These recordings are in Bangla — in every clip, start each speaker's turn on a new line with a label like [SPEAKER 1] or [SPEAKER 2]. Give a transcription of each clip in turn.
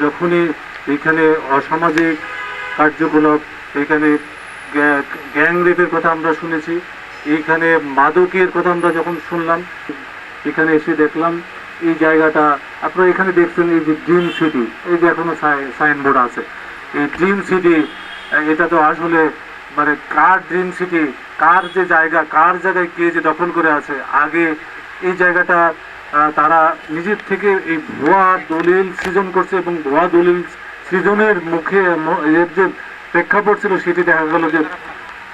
[SPEAKER 1] যখনই এখানে অসামাজিক কার্যকলাপ, এখানে গ্যা- রেপের কথা আমরা শুনেছি এইখানে মাদকের কথা আমরা যখন শুনলাম, এখানে এসে দেখলাম এই জায়গাটা, আপনারা এখানে দেখছেন এই যে ড্রিম সিটি, এই যে এখনও সাইনবোর্ড আছে। এই ড্রিম সিটি, এটা তো আসলে মানে কার ড্রিম সিটি, কার যে জায়গা, কার জায়গায় কে যে দখল করে আছে, আগে এই জায়গাটা তারা নিজের থেকে এই ভুয়া দলিল সৃজন করছে এবং ভুয়া দলিল সৃজনের মুখে এর যে প্রেক্ষাপট ছিল সেটি দেখা গেল যে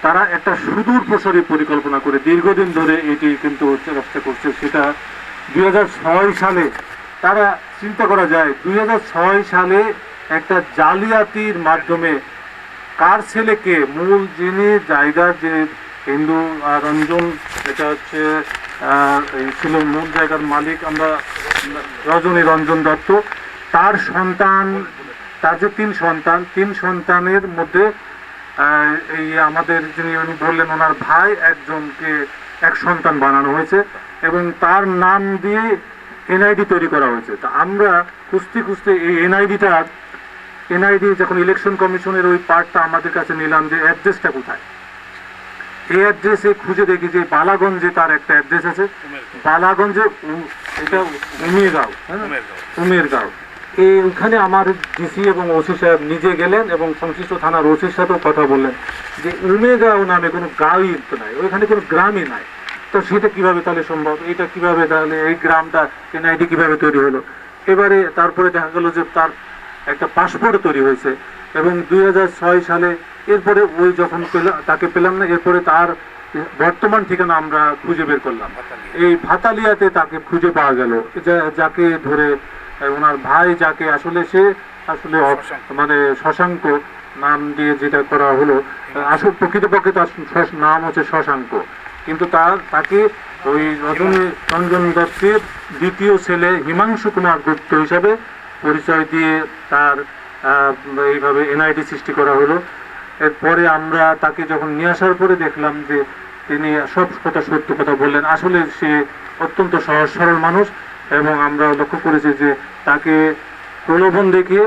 [SPEAKER 1] তারা একটা সুদূর প্রসারী পরিকল্পনা করে দীর্ঘদিন ধরে এটি কিন্তু চেষ্টা করছে। সেটা দুই হাজার ছয় সালে তারা চিন্তা করা যায়, দুই হাজার ছয় সালে একটা জালিয়াতির মাধ্যমে কার ছেলেকে মূল যিনি জায়গার যে হিন্দু রঞ্জন, এটা হচ্ছে ছিল মূল জায়গার মালিক আমরা রজনী রঞ্জন দত্ত। তার সন্তান, তার যে তিন সন্তান, তিন সন্তানের মধ্যে এই আমাদের যিনি উনি বললেন, ওনার ভাই একজনকে, এক সন্তান বানানো হয়েছে এবং তার নাম দিয়ে এনআইডি তৈরি করা হয়েছে। তা আমরা খুঁজতে খুঁজতে এই এনআইডিটা, এনআইডি যখন ইলেকশন কমিশনের ওই পার্টটা আমাদের কাছে নিলাম যে অ্যাড্রেসটা কোথায়? এই অ্যাড্রেসে খুঁজে দেখি যে বালাগঞ্জে তার একটা অ্যাড্রেস আছে। বালাগঞ্জে এটা উমিরগাঁও। উমেরগাঁও। এই ওখানে আমার ডিসি এবং ওসি সাহেব নিজে গেলেন এবং সংশ্লিষ্ট থানার ওসির সাথেও কথা বললেন যে উমেরগাঁও নামে কোনো গাঁই তো নাই ওইখানে কোনো গ্রামই নাই। তো সেটা কীভাবে তাহলে সম্ভব? এটা কীভাবে তাহলে এই গ্রামটা এনআইডি কীভাবে তৈরি হলো? এবারে তারপরে দেখা গেল যে তার একটা পাসপোর্ট তৈরি হয়েছে। এবং দুই হাজার ছয় সালে এরপরে ওই যখন পেলাম তাকে পেলাম না এরপরে তার বর্তমান ঠিকানা আমরা খুঁজে বের করলাম। এই ভাতালিয়াতে তাকে খুঁজে পাওয়া গেল। যাকে ধরে ওনার ভাই যাকে আসলে সে আসলে মানে শশাঙ্ক নাম দিয়ে যেটা করা হলো আসল প্রকৃতপক্ষে তার নাম হচ্ছে শশাঙ্ক। কিন্তু তার তাকে ওই রজনী রঞ্জন দত্তের দ্বিতীয় ছেলে হিমাংশু কুমার গুপ্ত হিসাবে পরিচয় দিয়ে তার এইভাবে এনআইডি সৃষ্টি করা হলো। এরপরে আমরা তাকে যখন নিয়ে আসার পরে দেখলাম যে তিনি সব কথা সত্য কথা বললেন। আসলে সে অত্যন্ত সহজ সরল মানুষ এবং আমরা লক্ষ্য করেছি যে তাকে প্রলোভন দেখিয়ে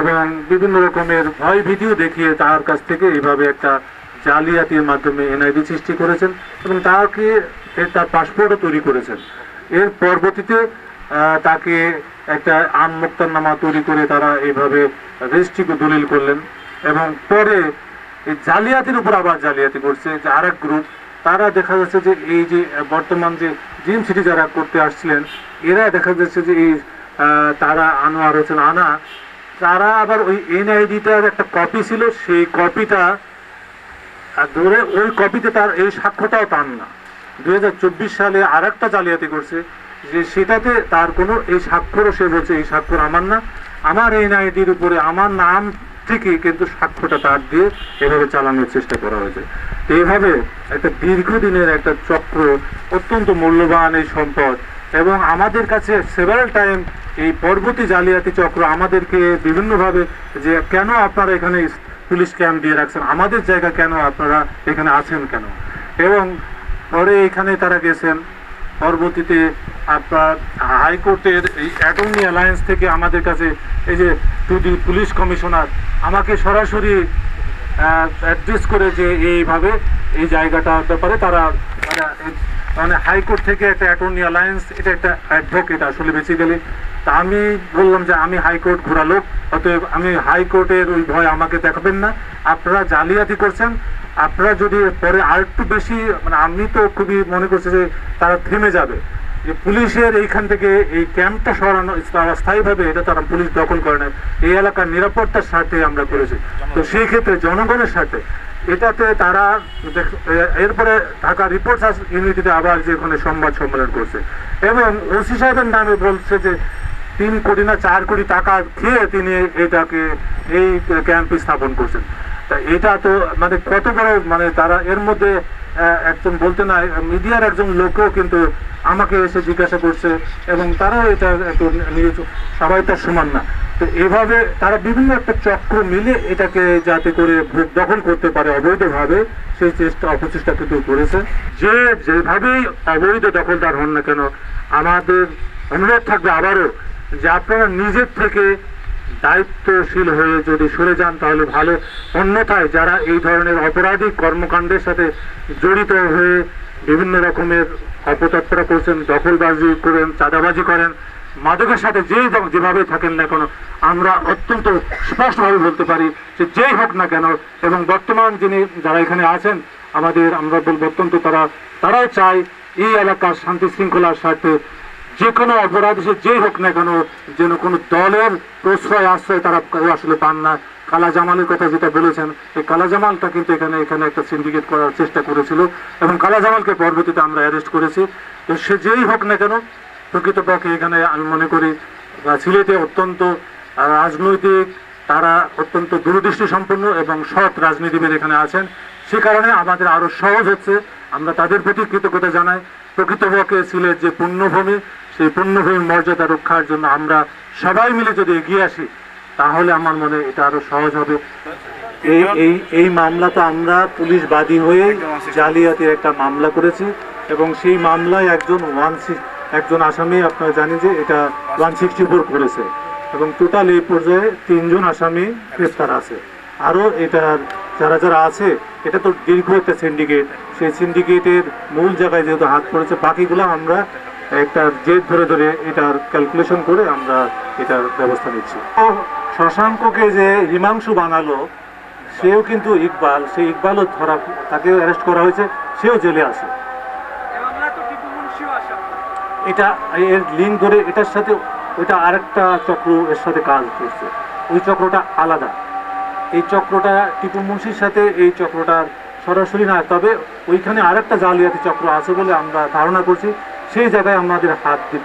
[SPEAKER 1] এবং বিভিন্ন রকমের ভয় ভিডিও দেখিয়ে তার কাছ থেকে এইভাবে একটা জালিয়াতির মাধ্যমে এনআইডি সৃষ্টি করেছেন এবং তাকে তার পাসপোর্টও তৈরি করেছেন। এর পরবর্তীতে তাকে একটা আম নামা তৈরি করে তারা এইভাবে রেজিস্ট্রি দলিল করলেন এবং পরে জালিয়াতির উপর আবার জালিয়াতি করছে, যে আরেক গ্রুপ তারা দেখা যাচ্ছে যে এই যে বর্তমান যে ড্রিম সিটি যারা করতে আসছিলেন, এরা দেখা যাচ্ছে যে এই তারা আনোয়ার হোসেন আনা, তারা আবার ওই এনআইডিটার একটা কপি ছিল, সেই কপিটা আর ধরে ওই কপিতে তার এই সাক্ষ্যটাও পান না। দুই হাজার চব্বিশ সালে আর একটা জালিয়াতি করছে যে সেটাতে তার কোনো এই স্বাক্ষরও সে বলছে, এই স্বাক্ষর আমার না। আমার এই আইডির উপরে আমার নাম থেকে কিন্তু সাক্ষ্যটা তার দিয়ে এভাবে চালানোর চেষ্টা করা হয়েছে। তো এইভাবে একটা দীর্ঘদিনের একটা চক্র, অত্যন্ত মূল্যবান এই সম্পদ এবং আমাদের কাছে সেভারাল টাইম এই পরবর্তী জালিয়াতি চক্র আমাদেরকে বিভিন্নভাবে যে কেন আপনারা এখানে পুলিশ ক্যাম্প দিয়ে রাখছেন, আমাদের জায়গা কেন আপনারা এখানে আছেন কেন? এবং পরে এখানে তারা গেছেন। পরবর্তীতে আপনার হাইকোর্টের এই অ্যাটর্নি অ্যালায়েন্স থেকে আমাদের কাছে এই যে টু দি পুলিশ কমিশনার আমাকে সরাসরি অ্যাড্রেস করে যে এইভাবে এই জায়গাটার ব্যাপারে তারা মানে হাইকোর্ট থেকে একটা অ্যাটর্নি অ্যালায়েন্স, এটা একটা অ্যাডভোকেট আসলে বেসিক্যালি তা আমি বললাম যে আমি হাইকোর্ট ঘোরালো অতএব আমি হাইকোর্টের ওই ভয় আমাকে দেখাবেন না। আপনারা জালিয়াতি করছেন আপনারা যদি পরে আর একটু বেশি মানে আমি তো খুবই মনে করছি যে তারা থেমে যাবে। যে পুলিশের এইখান থেকে এই ক্যাম্পটা সরানো, তারা স্থায়ীভাবে এটা তারা পুলিশ দখল করে না এই এলাকার নিরাপত্তার স্বার্থে আমরা করেছি। তো সেই ক্ষেত্রে জনগণের স্বার্থে এটাতে তারা এরপরে ঢাকা রিপোর্টার্স ইউনিটিতে আবার যে ওখানে সংবাদ সম্মেলন করছে। এবং ওসি সাহেবের নামে বলছে যে তিন কোটি না চার কোটি টাকা খেয়ে তিনি এটাকে, এই ক্যাম্প স্থাপন করছেন। এটা তো মানে কত বড় মানে তারা এর মধ্যে একজন বলতে না মিডিয়ার একজন লোকও কিন্তু আমাকে এসে জিজ্ঞাসা করছে এবং তারাও এটা একটু সবাই তার সমান না। তো এভাবে তারা বিভিন্ন একটা চক্র মিলে এটাকে যাতে করে ভোট দখল করতে পারে অবৈধভাবে, সেই চেষ্টা, অপচেষ্টা কিন্তু করেছে। যে যেভাবেই অবৈধ দখলদার হন না কেন, আমাদের অনুরোধ থাকবে আবারও যে আপনারা নিজের থেকে দায়িত্বশীল হয়ে যদি সরে যান, তাহলে ভালো। অন্যথায় যারা এই ধরনের অপরাধী কর্মকাণ্ডের সাথে জড়িত হয়ে বিভিন্ন রকমের অপতৎপরা করছেন, দখলবাজি করেন, চাঁদাবাজি করেন, মাদকের সাথে যেই যেভাবে থাকেন না কেন, আমরা অত্যন্ত স্পষ্টভাবে বলতে পারি যে যেই হোক না কেন, এবং বর্তমান যিনি যারা এখানে আছেন, আমাদের আমরা বলব অত্যন্ত তারা, তারাও চায় এই এলাকার শান্তি শৃঙ্খলার স্বার্থে যে কোনো অপরাধ সে যেই হোক না কেন, যেন কোনো দলের প্রশ্রয় আশ্রয় তারা আসলে পান না। কালা জামালের কথা যেটা বলেছেন, এই কালা জামালটা কিন্তু এখানে এখানে একটা সিন্ডিকেট করার চেষ্টা করেছিল এবং কালা জামালকে পরবর্তীতে আমরা অ্যারেস্ট করেছি। তো সে যেই হোক না কেন, প্রকৃতপক্ষে এখানে আমি মনে করি, সিলেটে অত্যন্ত রাজনৈতিক, তারা অত্যন্ত দূরদৃষ্টি সম্পন্ন এবং সৎ রাজনীতিবিদ এখানে আছেন। সে কারণে আমাদের আরও সহজ হচ্ছে। আমরা তাদের প্রতি কৃতজ্ঞতা জানাই। প্রকৃতপক্ষে সিলেট যে পুণ্যভূমি সেই পুণ্যভূমির মর্যাদা রক্ষার জন্য আমরা সবাই মিলে যদি এগিয়ে আসি, তাহলে আমার মনে এটা আরও সহজ হবে। এই এই এই মামলাটা আমরা পুলিশ বাদী হয়ে জালিয়াতির একটা মামলা করেছি এবং সেই মামলায় একজন ওয়ান একজন আসামি, আপনারা জানেন যে এটা ওয়ান সিক্সটি ফোর করেছে এবং টোটাল এই পর্যায়ে তিনজন আসামি গ্রেফতার আছে। আরও এটার যারা যারা আছে, এটা তো দীর্ঘ একটা সিন্ডিকেট সেই সিন্ডিকেটের মূল জায়গায় যেহেতু হাত পড়েছে, বাকিগুলো আমরা একটা জেদ ধরে ধরে এটার ক্যালকুলেশন করে আমরা এটার ব্যবস্থা নিচ্ছি। তো শশাঙ্ককে যে হিমাংশু বানালো সেও কিন্তু ইকবাল সেই ইকবালও ধরা তাকেও অ্যারেস্ট করা হয়েছে সেও জেলে আসে। এটা এর লিঙ্ক ধরে এটার সাথে ওইটা আরেকটা চক্র এর সাথে কাজ করছে। ওই চক্রটা আলাদা। এই চক্রটা টিপু মুন্সির সাথে এই চক্রটার সরাসরি না তবে ওইখানে আরেকটা জালিয়াতি চক্র আছে বলে আমরা ধারণা করছি। সেই জায়গায় আমাদের হাত দিব।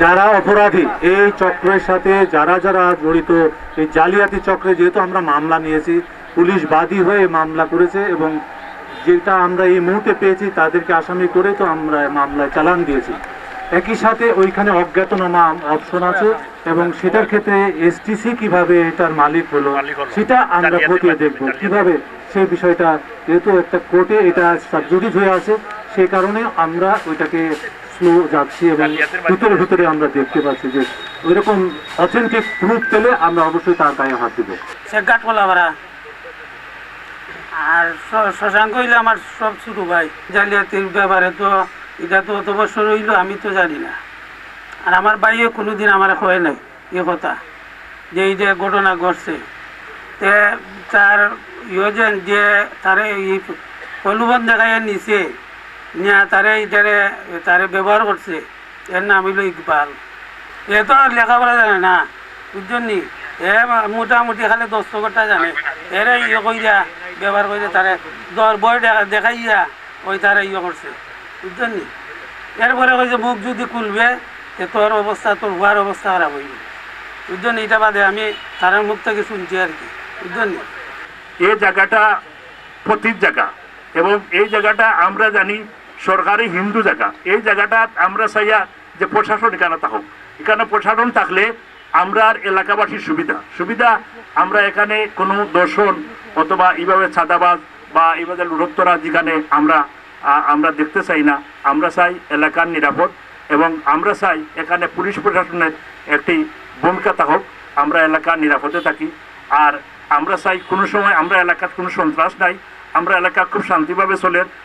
[SPEAKER 1] যারা অপরাধী এই চক্রের সাথে যারা যারা জড়িত এই জালিয়াতি চক্রে যেহেতু আমরা মামলা নিয়েছি পুলিশ বাদী হয়ে মামলা করেছে এবং যেটা আমরা এই মুহূর্তে পেয়েছি তাদেরকে আসামি করে তো আমরা মামলায় চালান দিয়েছি। একই সাথে ওইখানে অজ্ঞাতনামা অপশন আছে এবং সেটার ক্ষেত্রে এসটিসি কীভাবে এটার মালিক হলো সেটা আমরা খতিয়ে দেখব। কীভাবে সেই বিষয়টা যেহেতু একটা কোর্টে এটা সাবজুডিজ হয়ে আছে সেই কারণে আমরা ওইটাকে স্লো যাচ্ছি এবং ভিতরে ভিতরে আমরা দেখতে পাচ্ছি যে ওইরকম অথেন্টিক প্রুফ পেলে আমরা অবশ্যই তার গায়ে হাত দিব।
[SPEAKER 2] সে আর শশাঙ্ক হইলে আমার সব ছোটো ভাই। জালিয়াতির ব্যাপারে তো এটা তো অত বছর হইল আমি তো জানি না। আর আমার ভাইও কোনোদিন আমার হয় নাই এ কথা। যে এই যে ঘটনা ঘটছে তে তার ইয়ে যে যে তারে এই প্রলোভন দেখাই নিছে নিয়া তারে এটারে তারে ব্যবহার করছে। এর নাম হইল ইকবাল। এ তো লেখাপড়া জানে না নি এ মোটামুটি খালি দশ টাকাটা জানে। এরে ইয়ে কইরা, ব্যবহার করে তারে দর বই দেখা- দেখাইয়া ওই তারে ইয়ে করছে নি এরপরে কইছে, মুখ যদি খুলবে, তে তোর অবস্থা, তোর হওয়ার অবস্থা খারাপ হইবে। নি? এটা বাদে আমি তারের মুখ থেকে শুনছি আর কি নি?
[SPEAKER 3] এই জায়গাটা পতির জায়গা। এবং এই জায়গাটা আমরা জানি সরকারি হিন্দু জায়গা। এই জায়গাটা আমরা চাইয়া যে প্রশাসন এখানে থাকুক। এখানে প্রশাসন থাকলে আমরা এলাকাবাসীর সুবিধা। সুবিধা আমরা এখানে কোনো দর্শন অথবা এইভাবে ছাদাবাজ বা এইভাবে লুরত্তরা যেখানে আমরা আমরা দেখতে চাই না। আমরা চাই এলাকার নিরাপদ এবং আমরা চাই এখানে পুলিশ প্রশাসনের একটি ভূমিকা থাকুক। আমরা এলাকার নিরাপদে থাকি। আর আমরা চাই কোনো সময় আমরা এলাকার কোনো সন্ত্রাস নাই। আমরা এলাকা খুব শান্তিভাবে চলে